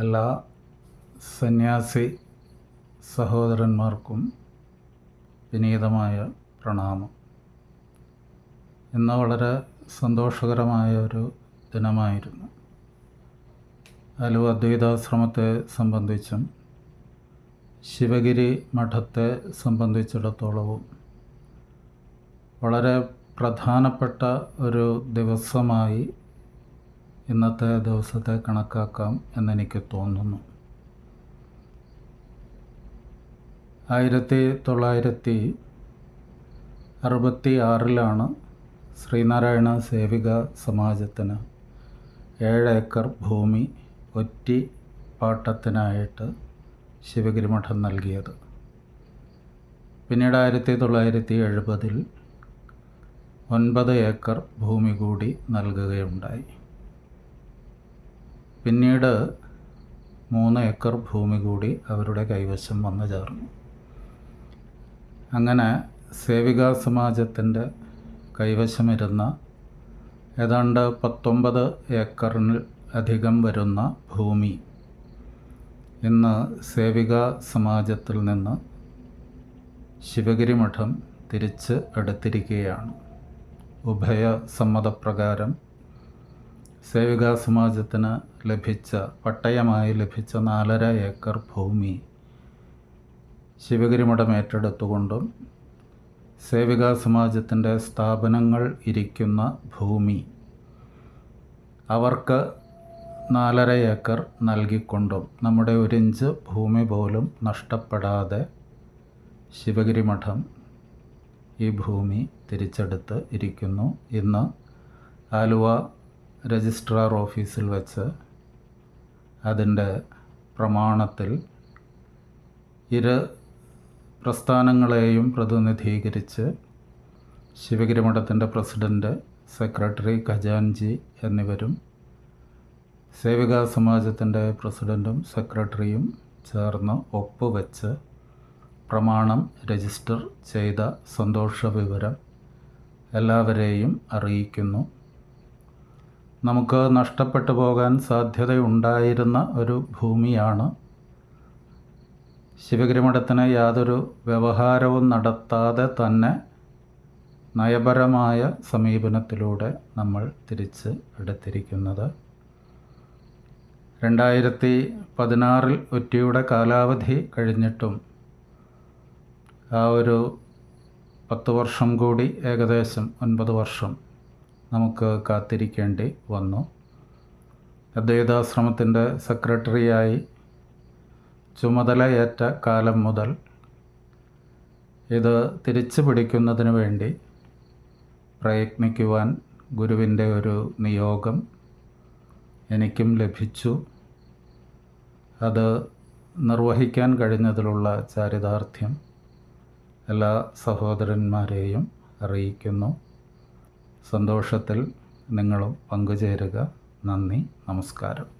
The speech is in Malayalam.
എല്ലാ സന്യാസി സഹോദരന്മാർക്കും വിനീതമായ പ്രണാമം. ഇന്ന് വളരെ സന്തോഷകരമായ ഒരു ദിനമായിരുന്നു. അലു അദ്വൈതാശ്രമത്തെ സംബന്ധിച്ചും ശിവഗിരി മഠത്തെ സംബന്ധിച്ചിടത്തോളവും വളരെ പ്രധാനപ്പെട്ട ഒരു ദിവസമായി ഇന്നത്തെ ദിവസത്തെ കണക്കാക്കാം എന്നെനിക്ക് തോന്നുന്നു. ആയിരത്തി തൊള്ളായിരത്തി അറുപത്തി ആറിലാണ് ശ്രീനാരായണ സേവിക സമാജത്തിന് ഏഴ് ഏക്കർ ഭൂമി ഒറ്റി പാട്ടത്തിനായിട്ട് ശിവഗിരി മഠം നൽകിയത്. പിന്നീട് ആയിരത്തി തൊള്ളായിരത്തി എഴുപതിൽ ഒൻപത് ഏക്കർ ഭൂമി കൂടി നൽകുകയുണ്ടായി. പിന്നീട് മൂന്ന് ഏക്കർ ഭൂമി കൂടി അവരുടെ കൈവശം വന്നു ചേർന്നു. അങ്ങനെ സേവികാ സമാജത്തിന്റെ കൈവശമിരുന്ന ഏതാണ്ട് പത്തൊമ്പത് ഏക്കറിൽ അധികം വരുന്ന ഭൂമി ഇന്ന് സേവികാ സമാജത്തിൽ നിന്ന് ശിവഗിരി മഠം തിരിച്ച് എടുത്തിരിക്കുകയാണ്. ഉഭയ സമ്മതപ്രകാരം സേവികാ സമാജത്തിന് ലഭിച്ച പട്ടയമായി ലഭിച്ച നാലര ഏക്കർ ഭൂമി ശിവഗിരി മഠം ഏറ്റെടുത്തുകൊണ്ടും സേവികാ സമാജത്തിന്റെ സ്ഥാപനങ്ങൾ ഇരിക്കുന്ന ഭൂമി അവർക്ക് നാലര ഏക്കർ നൽകിക്കൊണ്ടും നമ്മുടെ ഒരിഞ്ച് ഭൂമി പോലും നഷ്ടപ്പെടാതെ ശിവഗിരി മഠം ഈ ഭൂമി തിരിച്ചെടുത്ത് ഇരിക്കുന്നു. ഇന്ന് ആലുവ രജിസ്ട്രാർ ഓഫീസിൽ വെച്ച് അതിന്റെ പ്രമാണത്തിൽ ഇരു പ്രസ്ഥാനങ്ങളെയും പ്രതിനിധീകരിച്ച് ശിവഗിരി മഠത്തിന്റെ സെക്രട്ടറി ഖജാൻജി എന്നിവരും സേവികാ സമാജത്തിന്റെ പ്രസിഡന്റും സെക്രട്ടറിയും ചേർന്ന് ഒപ്പുവെച്ച് പ്രമാണം രജിസ്റ്റർ ചെയ്ത സന്തോഷ വിവരം എല്ലാവരെയും അറിയിക്കുന്നു. നമുക്ക് നഷ്ടപ്പെട്ടു പോകാൻ സാധ്യതയുണ്ടായിരുന്ന ഒരു ഭൂമിയാണ്. ശിവഗിരിമഠത്തിന് യാതൊരു വ്യവഹാരവും നടത്താതെ തന്നെ നയപരമായ സമീപനത്തിലൂടെ നമ്മൾ തിരിച്ച് എടുത്തിരിക്കുന്നത്. രണ്ടായിരത്തി പതിനാറിൽ ഒറ്റയുടെ കാലാവധി കഴിഞ്ഞിട്ടും ആ ഒരു പത്ത് വർഷം കൂടി ഏകദേശം ഒൻപത് വർഷം നമുക്ക് കാത്തിരിക്കേണ്ടി വന്നു. അദ്വൈതാശ്രമത്തിന്റെ സെക്രട്ടറിയായി ചുമതലയേറ്റ കാലം മുതൽ ഇത് തിരിച്ചു പിടിക്കുന്നതിന് വേണ്ടി പ്രയത്നിക്കുവാൻ ഗുരുവിന്റെ ഒരു നിയോഗം എനിക്കും ലഭിച്ചു. അത് നിർവഹിക്കാൻ കഴിഞ്ഞതിലുള്ള ചാരിതാർത്ഥ്യം എല്ലാ സഹോദരന്മാരെയും അറിയിക്കുന്നു. സന്തോഷത്തിൽ നിങ്ങളും പങ്കുചേരുക. നന്ദി നമസ്കാരം.